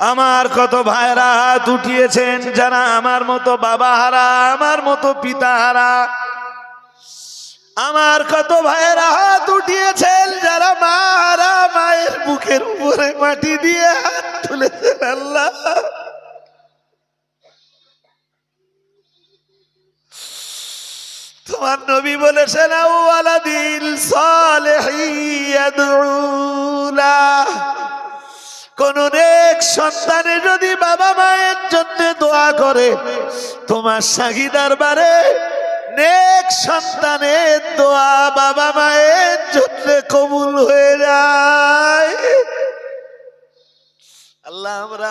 আমার কত ভাইরা হাত উঠিয়েছেন, যারা আমার মতো বাবা হারা, আমার মতো পিতা হারা। আমার কত ভাইয়েরা হাত উঠিয়েছেন, যারা মা হারা, মায়ের বুকের উপরে মাটি দিয়ে হাত তুলেছেন আল্লাহ। তোমার নবী বলেছেন আউয়ালাদিল সালেহিয়াদুলা কোন নেক সন্তানে যদি বাবা মায়ের জন্য দোয়া করে, তোমার সাগি দরবারে নেক সন্তানের দোয়া বাবা মায়ের জন্য কবুল হয়ে যায়। আল্লাহ, আমরা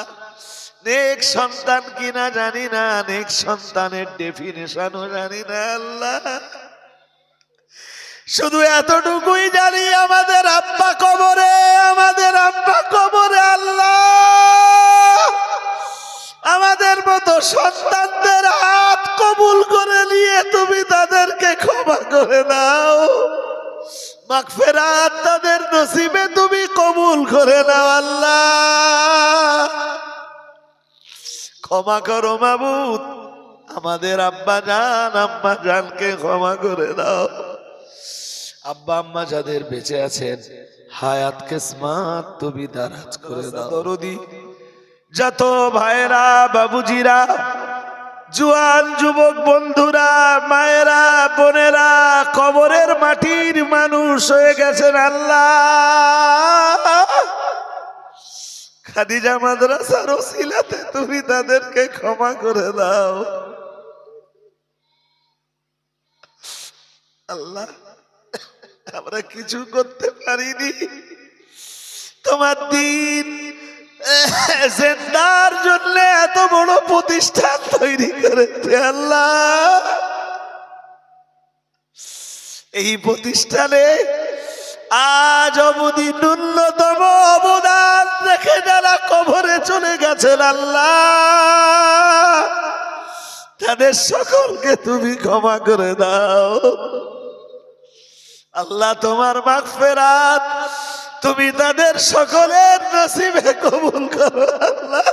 নেক সন্তান কিনা জানি না, নেক সন্তানের ডেফিনেশনও জানি না, আল্লাহ। শুধু এতটুকুই জানি, আমাদের মাগফেরাত তাদের নসিবে তুমি কবুল করে নাও আল্লাহ। ক্ষমা করো মাবুদ আমাদের আব্বা জান আম্মা জানকে ক্ষমা করে দাও। আব্বা আম্মা যাদের বেঁচে আছেন হায়াত কিসমত তুমি দারাজ করে দাও। দরদি। যত ভাইরা বাবুজিরা জুয়ান যুবক বন্ধুরা, মায়েরা, বোনেরা, কবরের মাটির মানুষ হয়ে গেছেন আল্লাহ। খাদিজা মাদ্রাসার ওসিলাতে তুমি তাদেরকে ক্ষমা করে দাও। আল্লাহ, আমরা কিছু করতে পারিনি। তোমার দিন জেন্দার জন্য এত বড় প্রতিষ্ঠান তৈরি করেছে আল্লাহ। এই প্রতিষ্ঠানে আজ অবধি ন্যূনতম অবদান রেখে যারা কবরে চলে গেছেন আল্লাহ। তাদের সকলকে তুমি ক্ষমা করে দাও। আল্লাহ তোমার মাগফেরাত তুমি তাদের সকলের নসিবে কবুল করো, আল্লাহ।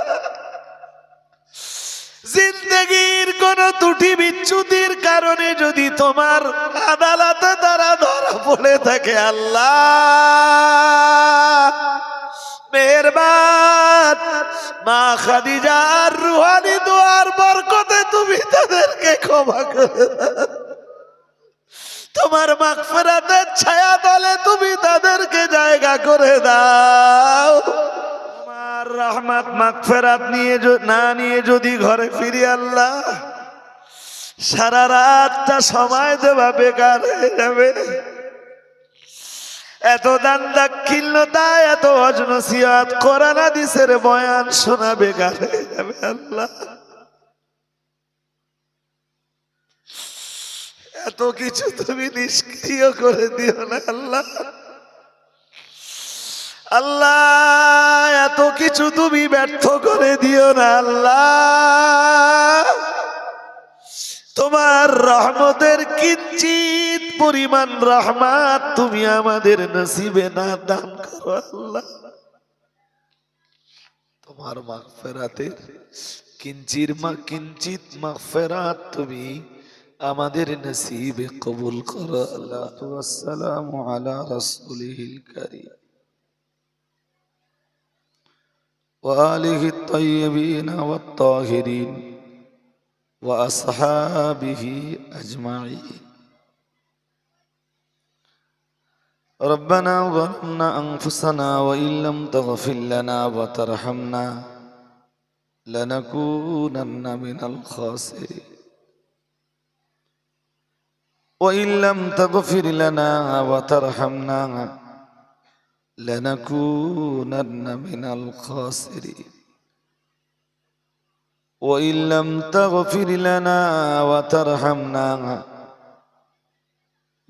জিন্দগির কোন ত্রুটি বিচ্যুতির কারণে যদি তোমার আদালতে তারা ধরা পড়ে থাকে, আল্লাহ। রুহানি দোয়ার বরকতে তুমি তাদেরকে ক্ষমা করে তোমার মাগফিরাতের মাগফিরাত নিয়ে না নিয়ে যদি ঘরে ফিরি আল্লাহ, সারা রাতটা সময় দেওয়া বেকার হয়ে যাবে। এত দান দাক্ষিণ্যতা, এত অজনসিয়াত কোরআন হাদিসের বয়ান শোনা বেকার হয়ে যাবে আল্লাহ। এত কিছু তুমি নিষ্ক্রিয় করে দিও না আল্লাহ। আল্লাহ, এত কিছু তুমি ব্যর্থ করে দিও না, আল্লাহ। তোমার রহমতের কিঞ্চিত পরিমাণ রহমাত তুমি আমাদের নসিবে না দান করো, আল্লাহ। তোমার মাগফেরাতের কিঞ্চির মা, কিঞ্চিত মাগফেরাত তুমি আমাদের নসিবে কবুল করো, আল্লাহ। আসসালাম আলা রাসূলিল কারীম। وآله الطيبين والطاهرين وأصحابه أجمعين. ربنا ظلمنا أنفسنا وإن لم تغفر لنا وترحمنا لنكونن من الخاسرين. وإن لم تغفر لنا وترحمنا لنكونن من الخاسرين وإن لم تغفر لنا وترحمنا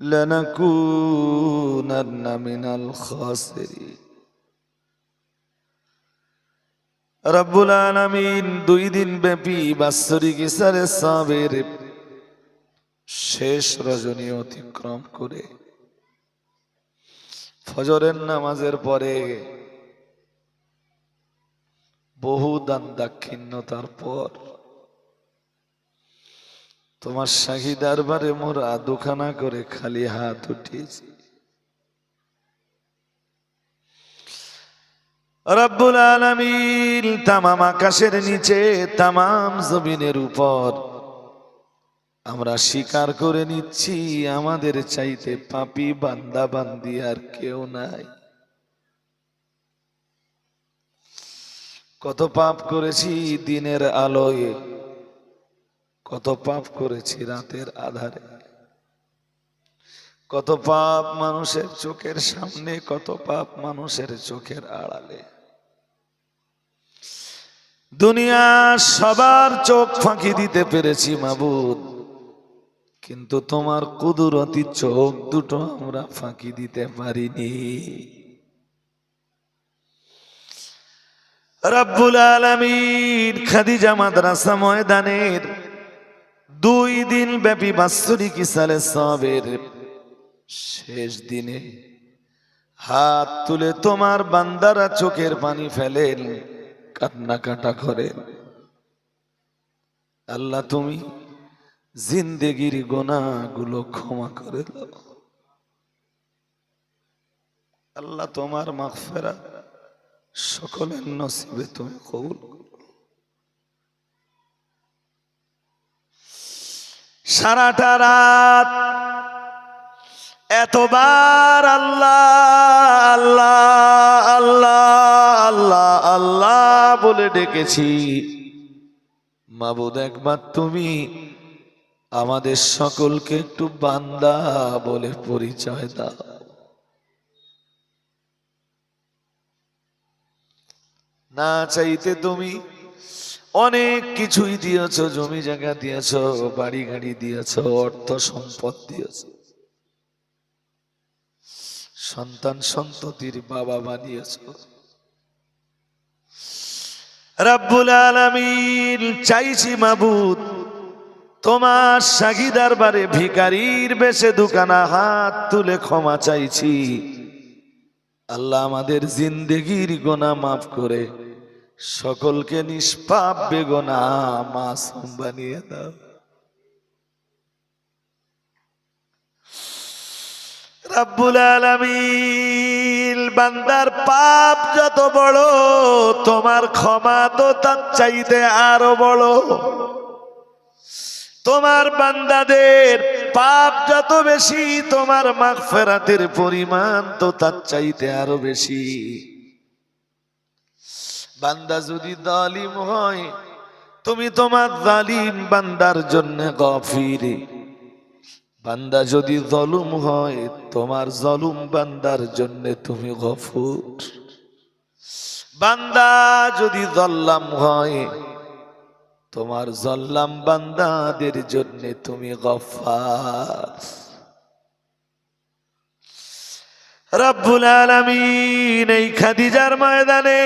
لنكونن من الخاسرين রব্বুল আলামিন দুই দিন ব্যাপী বাৎসরিক ইসারে সাবের শেষ রজনী অতিক্রম করে ফজরের নামাজের পরে বহু দান দাক্ষিণ্যতার পর তোমার শাহী দরবারে মোরা দুখানা করে খালি হাত উঠিয়েছি। রব্বুল আলামিন তামাম আকাশের নিচে তামাম জমিনের উপর আমরা স্বীকার করে নিচ্ছি, আমাদের চাইতে পাপি বান্দা বান্দি আর কেউ নাই। কত পাপ করেছি দিনের আলোয়, কত পাপ করেছি রাতের আধারে। কত পাপ মানুষের চোখের সামনে, কত পাপ মানুষের চোখের আড়ালে। দুনিয়া সবার চোখ ফাঁকি দিতে পেরেছি মাবুদ। কিন্তু তোমার কুদরতি চোখ দুটো আমরা ফাঁকি দিতে পারিনি। রব্বুল আলমিন খাদিজা মাদ্রাসা ময়দানের দুই দিন ব্যাপী বাৎসরিক ইসালে সবের শেষ দিনে হাত তুলে তোমার বান্দারা চোখের পানি ফেলেন, কান্নাকাটা করেন। আল্লাহ তুমি জিন্দেগির গোনাগুলো ক্ষমা করে দাও আল্লাহ তোমার মাগফেরা সকলের নসিবে তুমি কবুল। সারাটা রাত এতবার আল্লাহ আল্লাহ আল্লাহ আল্লাহ আল্লাহ বলে ডেকেছি মাবুদ, একবার তুমি আমাদের সকলকে একটু বান্দা বলে পরিচয় দাও। না চাইতে তুমি অনেক কিছুই দিয়েছ, জমি জায়গা দিয়েছ, বাড়ি গাড়ি দিয়েছ, অর্থ সম্পদ দিয়েছ। সন্তান সন্ততির বাবা বানিয়েছ। রাব্বুল আলামিন চাইছি মাবুদ তোমার সাগিদার বারে ভিকারির বেশে দুকানা হাত তুলে ক্ষমা চাইছি। আল্লাহ আমাদের জিন্দেগির গোনা মাফ করে সকলকে নিষ্পাপ বেগোনা মাসুম বানিয়ে দাও। রাব্বুল আলামিন, বান্দার পাপ যত বড়, তোমার ক্ষমা তো তার চাইতে আরও বড়। তোমার বান্দাদের পাপ যত বেশি, তোমার মাগফেরাতের পরিমাণ তো তার চাইতে আরও বেশি। বান্দা যদি দালিম হয়, তুমি তোমার জালিম বান্দার জন্য গফির। বান্দা যদি জলুম হয়, তোমার জলুম বান্দার জন্য তুমি গফুর। বান্দা যদি জল্লাম হয় তোমার জল্লাম বান্দাদের জন্য তুমি গফার। রব্বুল আলামিন, এই খাদিজার ময়দানে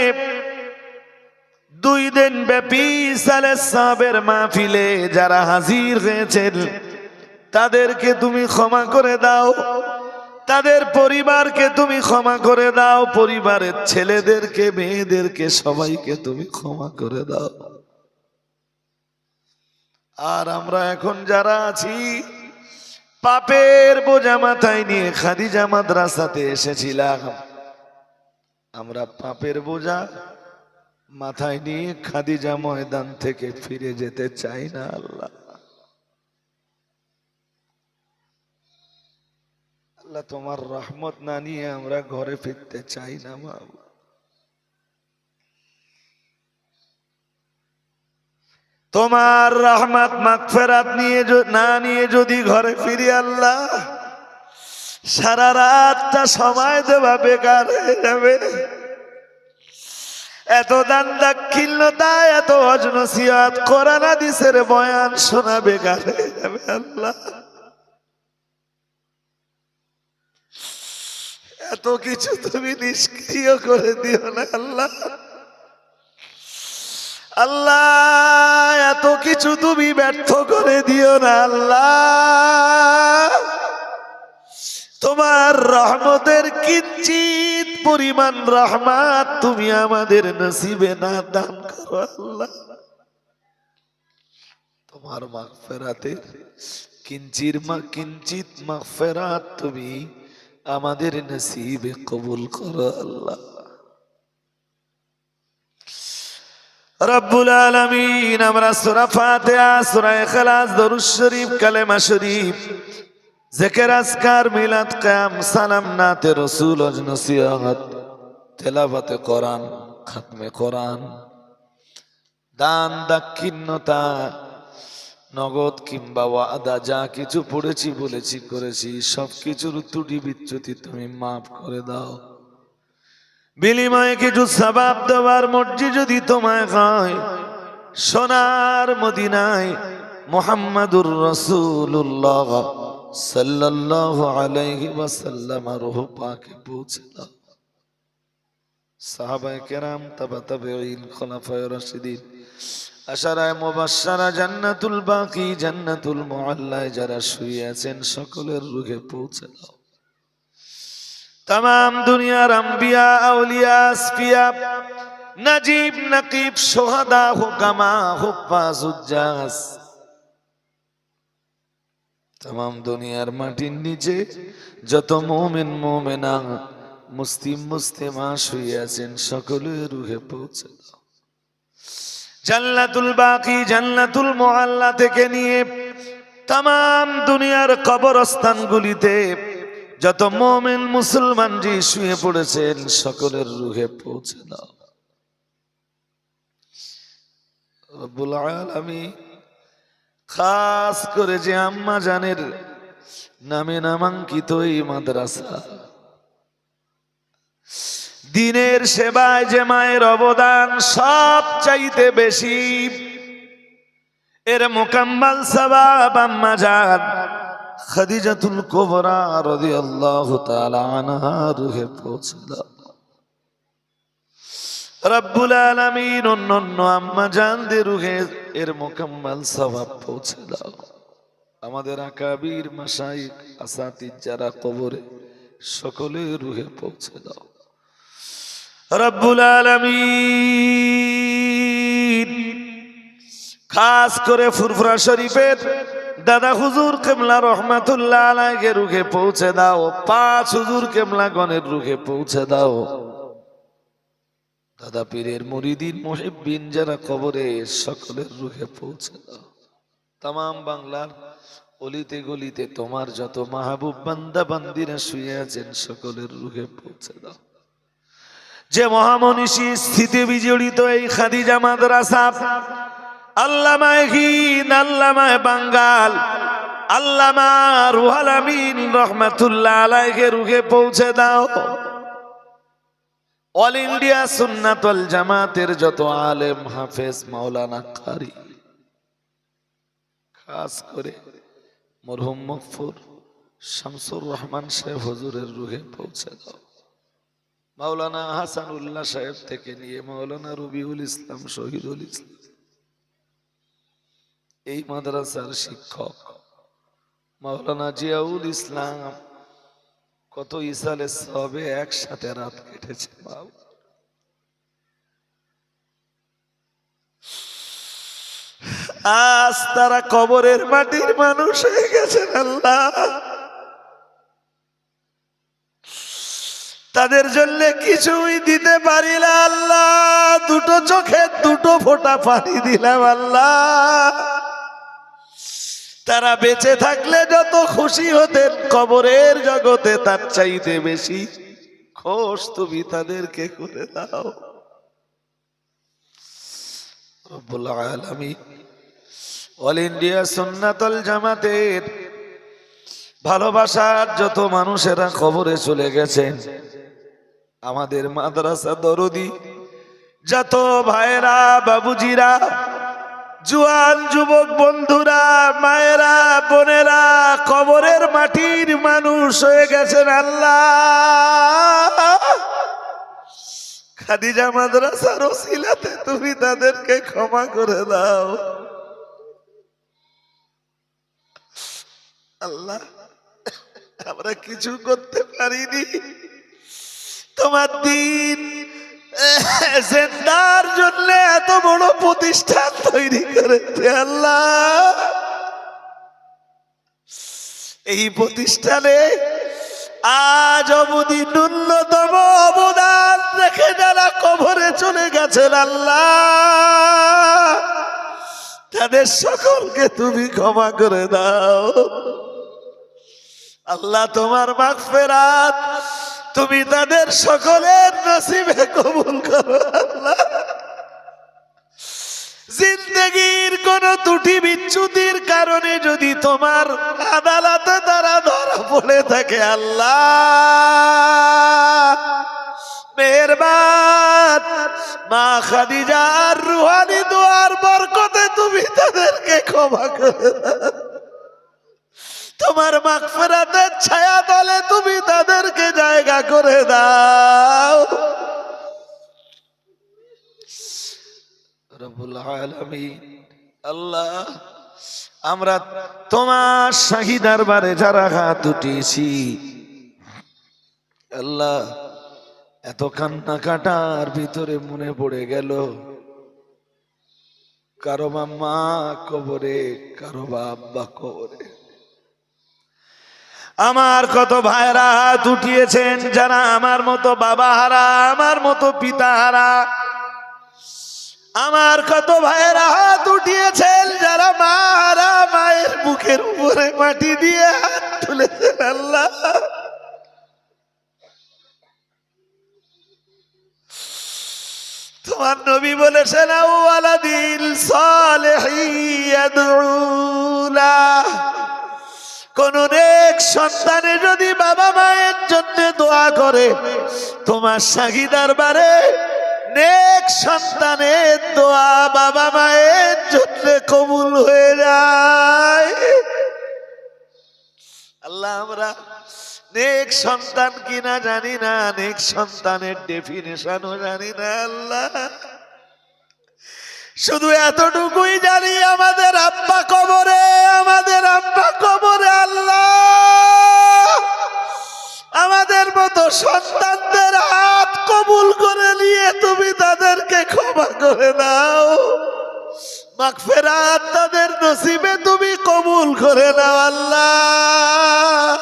দুই দিন ব্যাপী সালে সাবের মাহফিলে যারা হাজির হয়েছেন, তাদেরকে তুমি ক্ষমা করে দাও। তাদের পরিবারকে তুমি ক্ষমা করে দাও। পরিবারের ছেলেদেরকে, মেয়েদেরকে সবাইকে তুমি ক্ষমা করে দাও। আর আমরা এখন যারা আছি, পাপের বোঝা মাথায় নিয়ে খাদিজা মাদ্রাসাতে এসেছিলাম। আমরা পাপের বোঝা মাথায় নিয়ে খাদিজা ময়দান থেকে ফিরে যেতে চাই না আল্লাহ। আল্লাহ তোমার রহমত না নিয়ে আমরা ঘরে ফিরতে চাই না মা তোমার রহমত মাগফেরাত নিয়ে না নিয়ে যদি ঘরে ফিরি আল্লাহ, সারা রাতটা সময় দেওয়া বেকার হয়ে যাবে। এত দান দাক্ষিণ্যতা, এত অজনসিয়াত করানা হাদিসের বয়ান শোনা বেকার হয়ে যাবে আল্লাহ। এত কিছু তুমি নিষ্ক্রিয় করে দিও না আল্লাহ। আল্লাহ, এত কিছু তুমি ব্যর্থ করে দিও না, আল্লাহ। তোমার রহমতের কিঞ্চিত পরিমাণ রহমাত তুমি আমাদের নসিবে না দান করো, আল্লাহ। তোমার মাগফেরাতের কিঞ্চির মা, কিঞ্চিত মাগফেরাত তুমি আমাদের নসিবে কবুল করো, আল্লাহ। রব্বুল আলামিন, আমরা সূরা ফাতিহা, সূরা দরুদ শরীফ, কালেমা শরীফ, জিকির, আজকার, মিলাদ, কিয়াম, সালাম, নাতে রাসূল নসিহত, তেলাওয়াতে কোরআন, খতমে কোরআন, দান, দাক্ষিণ্যতা, নগদ কিংবা ওয়াদা, যা কিছু পড়েছি, বলেছি, করেছি সব কিছুর ত্রুটি বিচ্যুতি তুমি মাফ করে দাও। বিনিময়ে কিছু সবাব দেওয়ার মর্জি যদি তোমায় হয়, সোনার মদিনায় মোহাম্মদুর রসুল্লাহ সাল্লাহ আলাইহি পৌঁছে দাও। আশারায় মুবাশশারা, জান্নাতুল বাকি, জান্নাতুল মুআল্লায় যারা শুয়ে আছেন, সকলের রুখে পৌঁছে দাও। তাম দুনিয়ার আম্বিয়া, আউলিয়া স্পিয়া নাজিব, নাকিব, সোহাদা হোকামা হোপাজুজ্জাস তাম দুনিয়ার মাটির নিচে যত মোমেন, মোমেনা, মুসলিম, মুসলিমা শুয়ে আছেন সকলের রুহে পৌঁছে জান্নাতুল বাকি, জান্নাতুল মোহাল্লা থেকে নিয়ে তাম দুনিয়ার কবরস্থানগুলিতে গুলিতে যত মোমেন মুসলমান জি শুয়ে পড়েছেন, সকলের রুহে পৌঁছে দাও। আলামিন খাস করে যে আম্মা জানের নামে নামাঙ্কিত এই মাদ্রাসা। দিনের সেবায় যে মায়ের অবদান সব চাইতে বেশি, এর মোকাম্মাল সবাব আম্মা জান। খাদিজাতুল কোবরা রাদিয়াল্লাহু তাআলা আনহা রুহে পৌঁছে দাও রব্বুল আলামিন অন্যান্য আম্মা জানদের রুহে এর মোকাম্মাল সওয়াব পৌঁছে দাও আমাদের আকাবির মাশাইখ আসাতিজ যারা কবরে, সকলে রুহে পৌঁছে দাও রব্বুল আলামিন, খাস করে ফুরফুরা শরীফের দাদা হুজুর কেমলা রহমাতুল্লাহ আলাইকে রুখে পৌঁছে দাও। পাঁচ হুজুর কেমলা গণের রুখে পৌঁছে দাও। দাদা পীরের মুরিদিন মুহিব্বিন যারা কবরে, সকলের রুখে পৌঁছে দাও। তাম বাংলার অলিতে গলিতে তোমার যত মাহবুব বান্দা বান্দিরা শুয়ে আছেন, সকলের রুখে পৌঁছে দাও। যে মহামনীষী স্থিতি বিজড়িত এই খাদিজা মাদ্রাসা আল্লামায় হিন আল্লামায় বাঙ্গাল, আল্লামা রুহাল আমিন রহমাতুল্লাহ আলাইকে রুখে পৌঁছে দাও। অল ইন্ডিয়া সুন্নাতল জামাতের যত আলেম, হাফেজ, মাওলানা, কারি, খাস করে মরহুম মকফুর শামসুর রহমান সাহেব হুজুরের রুহে পৌঁছে দাও। মাওলানা হাসানুল্লাহ সাহেব থেকে নিয়ে মাওলানা রবিউল ইসলাম শহীদুল ইসলাম। এই মাদ্রাসার শিক্ষক। মাওলানা জিয়াউল ইসলাম কত ইসালে সবে একসাথে রাত কেটেছে আজ তারা কবরের মাটির মানুষ হয়ে গেছেন, আল্লাহ। তাদের জন্য কিছুই দিতে পারি না, আল্লাহ। দুটো চোখে দুটো ফোঁটা পানি দিলাম, আল্লাহ। তারা বেঁচে থাকলে যত খুশি হতেন কবরের জগতে তার চাইতে বেশি খোশ তুমি তাদেরকে করে দাও। আলামিন অল ইন্ডিয়া সুন্নাতল জামাতের ভালোবাসার যত মানুষেরা খবরে চলে গেছেন, আমাদের মাদ্রাসা দরদি, যত ভাইরা বাবুজিরা জুয়ান যুবক বন্ধুরা, মায়েরা, বোনেরা, কবরের মাটির মানুষ হয়ে গেছেন আল্লাহ। খাদিজা তুমি তাদেরকে ক্ষমা করে দাও। আল্লাহ, আমরা কিছু করতে পারিনি। তোমার দিন জন্য এত বড় প্রতিষ্ঠান তৈরি করেছে আল্লাহ। এই প্রতিষ্ঠানে আজ অবধি ন্যূনতম অবদান রেখে যারা কবরে চলে গেছেন আল্লাহ, তাদের সকলকে তুমি ক্ষমা করে দাও। আল্লাহ তোমার মাগফিরাত, তুমি তাদের সকলের নসিবে কবুল করো আল্লাহ। জিন্দগির কোন ত্রুটি বিচ্যুতির কারণে যদি তোমার আদালতে তারা ধরা পড়ে থাকে, আল্লাহ মা খাদিজার রুহানি দোয়ার বরকতে তুমি তাদেরকে ক্ষমা করে। তোমার মাগফিরাতের ছায়া তলে তুমি তাদেরকে জায়গা করে দাও আল্লাহ, আমরা তোমার শাহী দরবারে যারা হাত উঠিয়েছি। আল্লাহ, এত কান্না কাটার ভিতরে মনে পড়ে গেল। কারও বা মা কবরে, কারও বা আব্বা কবরে। আমার কত ভাইরা হাত উঠিয়েছেন, যারা আমার মতো বাবা হারা, আমার মতো পিতা হারা। আমার কত ভাইয়েরা হাত উঠিয়েছেন, যারা মারা মায়ের বুকের উপরে মাটি দিয়ে হাত তুলেছেন আল্লাহ। তোমার নবী বলেছেন কোন নেক সন্তানে যদি বাবা মায়ের জন্য দোয়া করে, তোমার সাগিদার দরবারে নেক সন্তানের দোয়া বাবা মায়ের জন্য কবুল হয়ে যায়। আল্লাহ, আমরা নেক সন্তান কিনা জানি না, নেক সন্তানের ডেফিনেশনও জানি না আল্লাহ। শুধু এতটুকুই জানি, আমাদের আব্বা কবরে, আমাদের আব্বা কবরে আল্লাহ। আমাদের মতো সন্তানদের হাত কবুল করে নিয়ে তুমি তাদেরকে ক্ষমা করে দাও। মাগফিরাত তাদের নসিবে তুমি কবুল করে নাও আল্লাহ।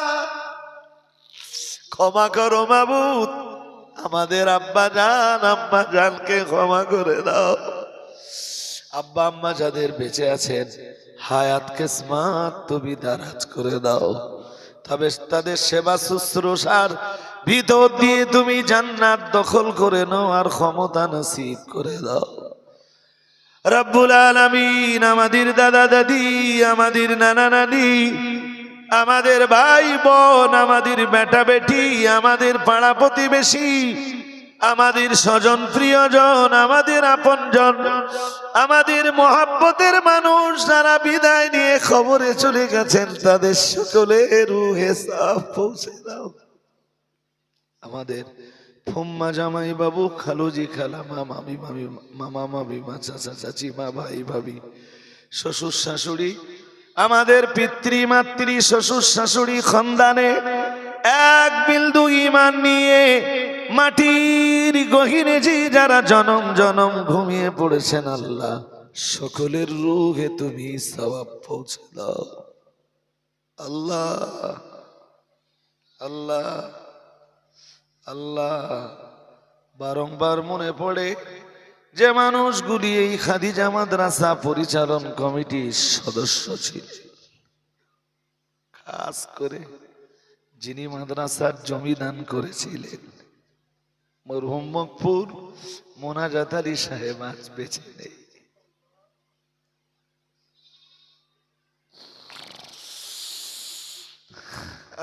ক্ষমা করো মাবুদ, আমাদের আব্বা জান আম্মা জানকে ক্ষমা করে দাও। আব্বা, আম্মা যাদের বেঁচে আছেন, হায়াত, কিসমাত তুমি দারাজ করে দাও। তবে তাদের সেবা, শুশ্রূষার ভিতর দিয়ে তুমি জান্নাত দখল করে নাও আর ক্ষমতা নসিব করে দাও। রব্বুল আলামিন, আমাদের দাদা দাদি, আমাদের নানা নানি, আমাদের ভাই বোন, আমাদের বেটা বেটি, আমাদের পাড়া প্রতিবেশী, আমাদের স্বজন প্রিয়জন, আমাদের আপনজন, আমাদের মহাব্বতের মানুষ, যারা বিদায় নিয়ে খবরে চলে গেছেন, তাদের সকলের রুহে সাফ পৌঁছে দাও। আমাদের। ফুম্মা জামাই বাবু, খালুজি, খালা মা মামি মামি, মামা, মামি, মা, চাচা, চাচি, মা, ভাই, ভাবি, শ্বশুর, শাশুড়ি, আমাদের পিতৃ, মাতৃ, শ্বশুর, শাশুড়ি, খন্দানে এক বিন্দু ইমান নিয়ে মাটির গহিনে যে যারা জনম জনম ঘুমিয়ে পড়েছেন আল্লাহ, সকলের রুহে তুমি সবাব পৌঁছে দাও। আল্লাহ আল্লাহ আল্লাহ, বারংবার মনে পড়ে যে মানুষগুলি এই খাদিজা মাদ্রাসা পরিচালন কমিটির সদস্য ছিল। খাস করে যিনি মাদ্রাসার জমি দান করেছিলেন। মরহুম মকপুর মোনাজাত আলী সাহেব আজ বেঁচে নেই।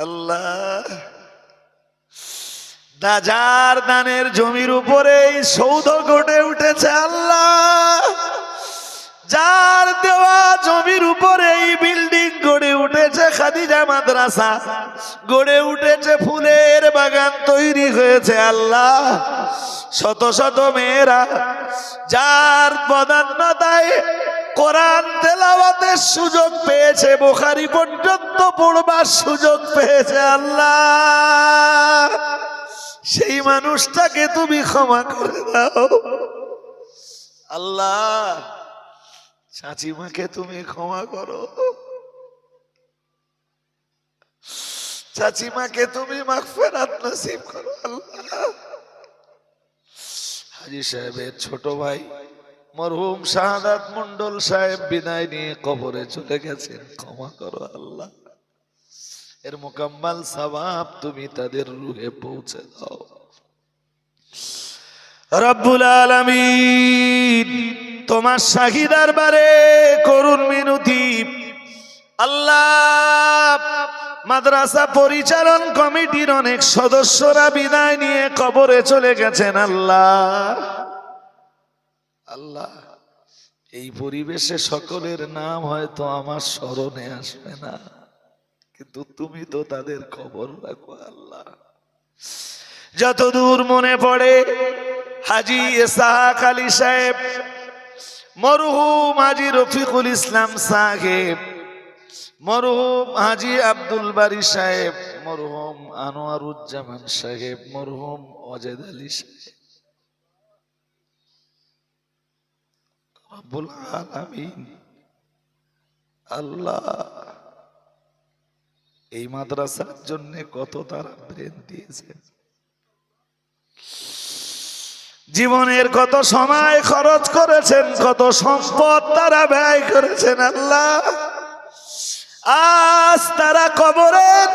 আল্লাহ দাজার দানের জমির উপরে এই সৌধ গড়ে উঠেছে আল্লাহ। যার দেওয়া জমির উপরে এই বিল্ডিং গড়ে উঠেছে খাদিজা মাদ্রাসা। গড়ে উঠেছে ফুলের বাগান তৈরি হয়েছে আল্লাহ। শত শত মেয়েরা যার প্রধান্যতায় কোরআন তেলাওয়াতের সুযোগ পেয়েছে, বোখারি পর্যন্ত পড়বার সুযোগ পেয়েছে আল্লাহ। সেই মানুষটাকে তুমি ক্ষমা করে দাও। আল্লাহ, চাচিমাকে তুমি ক্ষমা করো। চাচিমাকে তুমি মাগফিরাত নসিব করো, আল্লাহ। হাজি সাহেবের ছোট ভাই মরহুম শাহাদাত মন্ডল সাহেব বিদায় নিয়ে কবরে চলে গেছেন। ক্ষমা করো, আল্লাহ। এর মোকাম্মাল সবাব তুমি তাদের রুহে পৌঁছে দাও। রব্বুল আলামিন, তোমার শাহিদার বারে করুন মিনতি। আল্লাহ, মাদ্রাসা পরিচালন কমিটির অনেক সদস্যরা বিদায় নিয়ে কবরে চলে গেছেন। আল্লাহ আল্লাহ, এই পরিবেশে সকলের নাম হয়তো আমার স্মরণে আসবে না। কিন্তু তুমি তো তাদের খবর রাখো আল্লাহ। যতদূর মনে পড়ে, হাজি এসাহাক আলী সাহেব, মরহুম হাজি রফিকুল ইসলাম সাহেব, মরহুম হাজি আব্দুল বারি সাহেব, মরহুম আনোয়ারুজ্জামান সাহেব, মরহুম অজেদ আলী সাহেব। আল্লাহ এই মাদ্রাসার জন্য কত তারা ব্রেন দিয়েছেন জীবনের কত সময় খরচ করেছেন, কত সম্পদ তারা ব্যয় করেছেন আল্লাহ। আজ তারা কবরের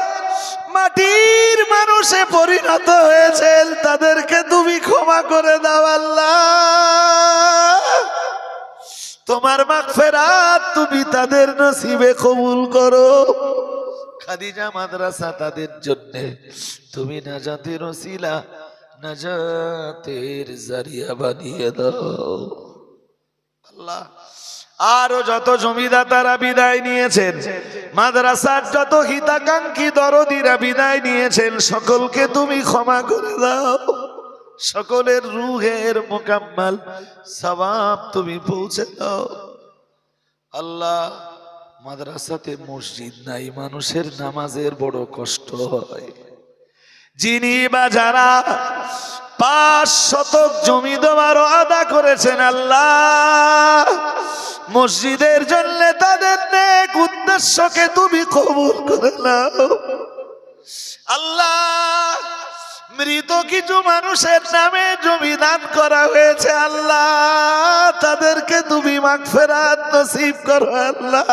মাটির মানুষে পরিণত হয়েছেন, তাদেরকে তুমি ক্ষমা করে দাও আল্লাহ। তোমার মাগফেরাত তুমি তাদের নসিবে কবুল করো। খাদিজা মাদ্রাসা তাদের জন্য। তুমি না নাজাতের ওসিলা, নাজাতের জারিয়া বানিয়ে দাও। আল্লাহ, আরও যত জমিদাতারা বিদায় নিয়েছেন, মাদ্রাসার যত হিতাকাঙ্ক্ষী দরদিরা বিদায় নিয়েছেন, সকলকে তুমি ক্ষমা করে দাও। সকলের রুহের মোকাম্মাল সবাব তুমি পৌঁছে দাও। আল্লাহ মাদ্রাসাতে মসজিদ নাই, মানুষের নামাজের বড় কষ্ট হয়। যিনি বা যারা পাঁচ শতক জমি দেওয়ারও আদা করেছেন আল্লাহ, মসজিদের জন্য তাদের নেক উদ্দেশ্যকে তুমি কবুল করে নাও। আল্লাহ মৃত কিছু মানুষের নামে জমি দান করা হয়েছে, আল্লাহ। তাদেরকে তুমি মাগফেরাত নসিব করো, আল্লাহ।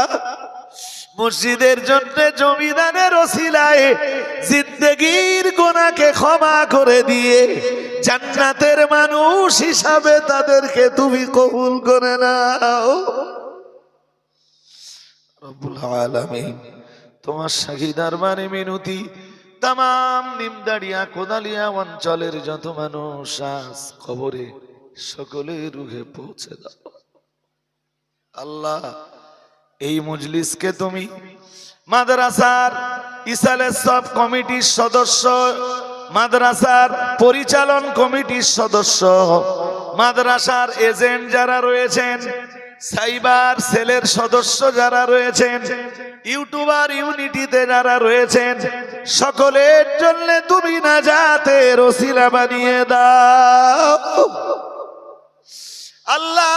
মসজিদের জন্য জমিদানের ওসিলায় জিন্দগির গোনাকে ক্ষমা করে দিয়ে জান্নাতের মানুষ হিসাবে তাদেরকে তুমি কবুল করে নাও। তোমার শাহিদার মানে মিনতি তাম নিমদাড়িয়া কোদালিয়া অঞ্চলের যত মানুষ আজ খবরে সকলে রুহে পৌঁছে দাও। আল্লাহ, এই মজলিসকে তুমি মাদ্রাসার ইসালের সব কমিটির সদস্য, মাদ্রাসার পরিচালন কমিটির সদস্য, মাদ্রাসার এজেন্ট যারা রয়েছেন সাইবার সেলের সদস্য যারা রয়েছেন, ইউটিউবার, ইউনিটিতে যারা রয়েছেন, সকলের জন্য তুমি না যাতে রসিলা বানিয়ে দাও। আল্লাহ,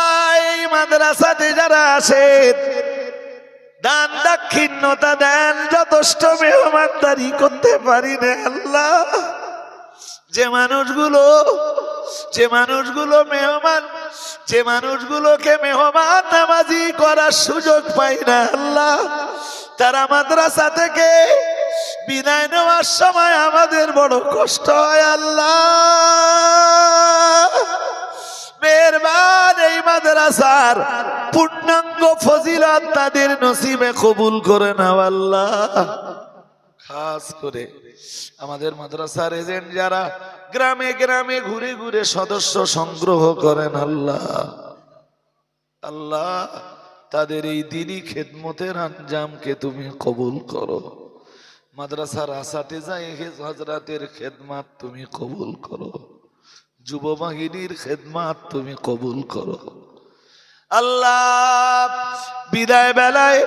এই মাদ্রাসাতে যারা আছেন দান দাক্ষিণ্যতা দেন, যথেষ্ট মেহমানদারি করতে পারি না, আল্লাহ। যে মানুষগুলো যে মানুষগুলো মেহমান, যে মানুষগুলোকে মেহমান নামাজি করার সুযোগ পাই না আল্লাহ। তারা মাদ্রাসা থেকে বিদায় নেওয়ার সময় আমাদের বড় কষ্ট হয় আল্লাহ। মেহরবান এই মাদ্রাসার পূর্ণাঙ্গ ফজিলত তাদের নসিবে কবুল করে নাও আল্লাহ। খাস করে আমাদের মাদ্রাসার এজেন্ট যারা গ্রামে গ্রামে ঘুরে ঘুরে সদস্য সংগ্রহ করেন আল্লাহ। আল্লাহ, তাদের এই দিনই খেদমতের আঞ্জামকে তুমি কবুল করো। মাদ্রাসার আসাতে যাই হজরাতের খেদমাত তুমি কবুল করো। যুব বাহিনীর খেদমাত তুমি কবুল করো। আল্লাহ, বিদায় বেলায়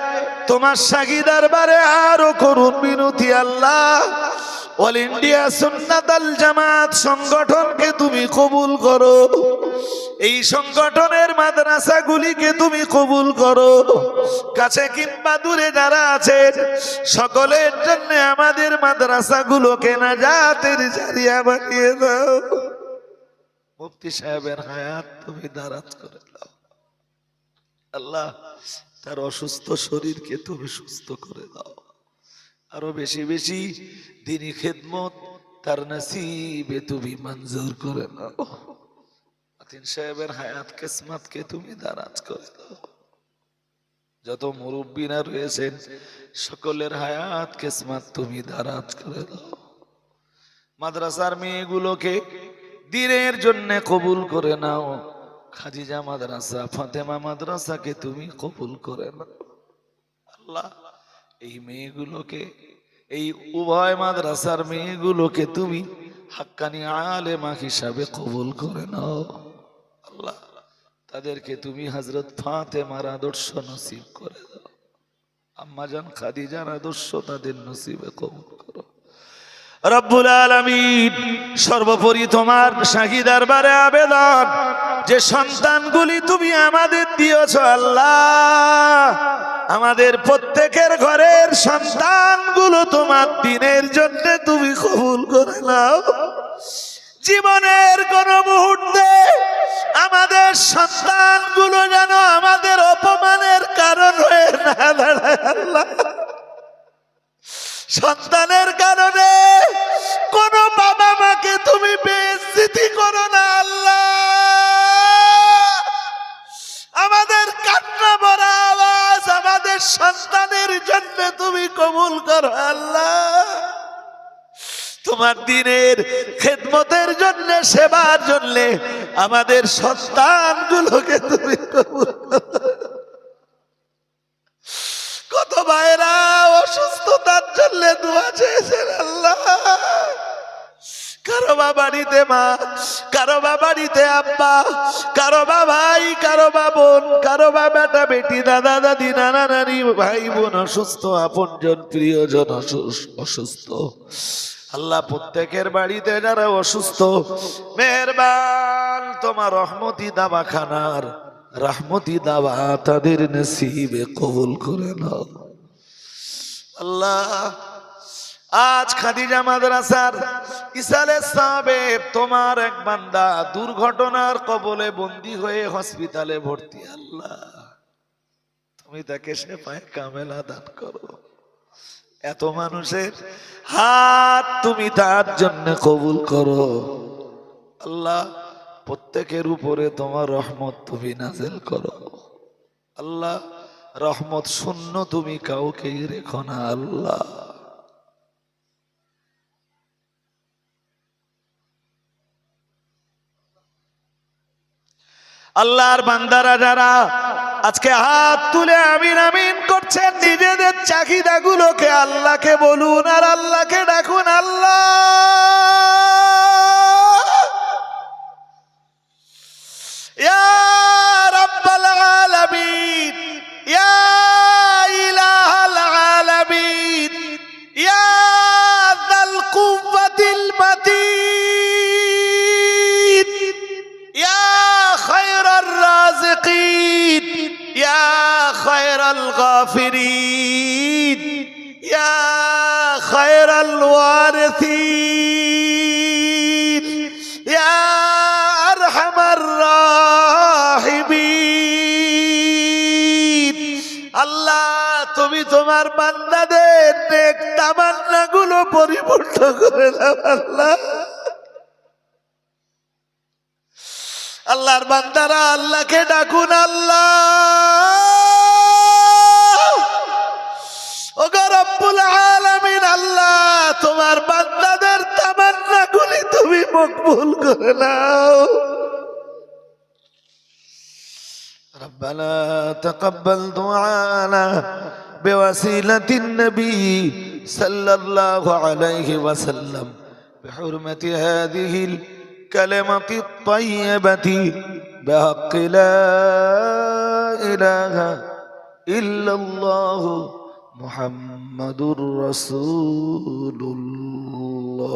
তোমার সাগিদার বারে আরও করুন বিনতি আল্লাহ। অল ইন্ডিয়া সুন্নাতাল জামাত সংগঠনকে তুমি কবুল করো। এই সংগঠনের মাদ্রাসাগুলিকে তুমি কবুল করো। কাছে কিংবা দূরে যারা আছেন, সকলের জন্য আমাদের মাদ্রাসাগুলোকে না জাতের জারিয়া বানিয়ে দাও। মুফতি সাহেবের হায়াত তুমি দারাজ করে আল্লাহ, তার অসুস্থ শরীরকে তুমি সুস্থ করে দাও। আরও বেশি বেশি দিনী খেদমত তার নসিবে তুমি মঞ্জুর করে নাও। আতিন সাহেবের হায়াত কিসমতকে তুমি দারাজ করে দাও। যত মুরব্বীরা রয়েছেন, সকলের হায়াত কিসমত তুমি দারাজ করে দাও। মাদ্রাসার মেয়েগুলোকে দিনের জন্য কবুল করে নাও। খাদিজা মাদ্রাসা, ফাতেমা মাদ্রাসাকে তুমি কবুল করে না আল্লাহ, এই মেয়েগুলোকে, এই উভয় মাদ্রাসার মেয়েগুলোকে তুমি হাক্কানি আলেমা হিসাবে কবুল করে নাও। আল্লাহ, তাদেরকে তুমি হজরত ফাতেমার আদর্শ নসিব করে দাও। আম্মাজান খাদিজার আদর্শ তাদের নসিবে কবুল করো। রব্বুল আলমিন সর্বোপরি তোমার শাহী দরবারে আবেদন, যে সন্তানগুলি তুমি আমাদের দিয়েছ আল্লাহ, আমাদের প্রত্যেকের ঘরের সন্তানগুলো তোমার দিনের জন্য তুমি কবুল করে নাও। জীবনের কোন মুহূর্তে আমাদের সন্তানগুলো যেন আমাদের অপমানের কারণ হয়ে না দাঁড়ায় আল্লাহ। সন্তানের কারণে কোন বাবা মাকে তুমি বেস্মৃতি করো না, আল্লাহ আমাদের কান্না ভরা আওয়াজ আমাদের সন্তানের জন্য তুমি কবুল করো, আল্লাহ তোমার দিনের খেদমতের জন্য, সেবার জন্য আমাদের সন্তানগুলোকে তুমি কবুল করো। কত ভাইরা অসুস্থতার জন্য দোয়া চেয়েছেন আল্লাহ। কারও বা বাড়িতে মা, কারও বা বাড়িতে আব্বা, কারও বা ভাই, কারও বা বোন, কারও বা বেটা বেটি, দাদা, দাদি, নানা, নানি, ভাই বোন অসুস্থ, আপনজন, প্রিয়জন অসুস- অসুস্থ। আল্লাহ প্রত্যেকের বাড়িতে যারা অসুস্থ, মেহরবান, তোমার রহমতি দাবা খানার রহমতি দাবা তাদের নসিবে কবুল করে নাও। আল্লাহ, আজ খাদিজা মাদ্রাসার ইসালে সাহেব, তোমার এক বান্দা দুর্ঘটনার কবলে বন্দি হয়ে হসপিটালে ভর্তি। আল্লাহ, তুমি তাকে সে পায়ে কামেলা দান করো। এত মানুষের হাত তুমি তার জন্য কবুল করো। আল্লাহ প্রত্যেকের উপরে তোমার রহমত তুমি নাজেল করো। আল্লাহ, রহমত শূন্য তুমি কাউকে রেখো না, আল্লাহ। আল্লাহর বান্দারা যারা আজকে হাত তুলে আমিন আমিন করছেন, নিজেদের চাহিদা গুলোকে আল্লাহকে বলুন আর আল্লাহকে ডাকুন, আল্লাহ। يا رب العالمين يا إله العالمين يا ذا القوة المتين يا خير الرازقين يا خير الغافرين يا خير الوارثين يا أرحم الراحمين. তুমি তোমার বান্দাদের নেক তামান্না গুলো পরিপূর্ণ করে দাও আল্লাহ আল্লাহর বান্দারা আল্লাহকে ডাকুন আল্লাহ ওগো রব্বুল আলামিন আল্লাহ তোমার বান্দাদের তামান্না গুলি তুমি মকবুল করে নাও ربنا تقبل دعانا بوسيلة النبي صلى الله عليه وسلم بحرمة هذه الكلمة الطيبة بحق لا إله إلا الله محمد رسول الله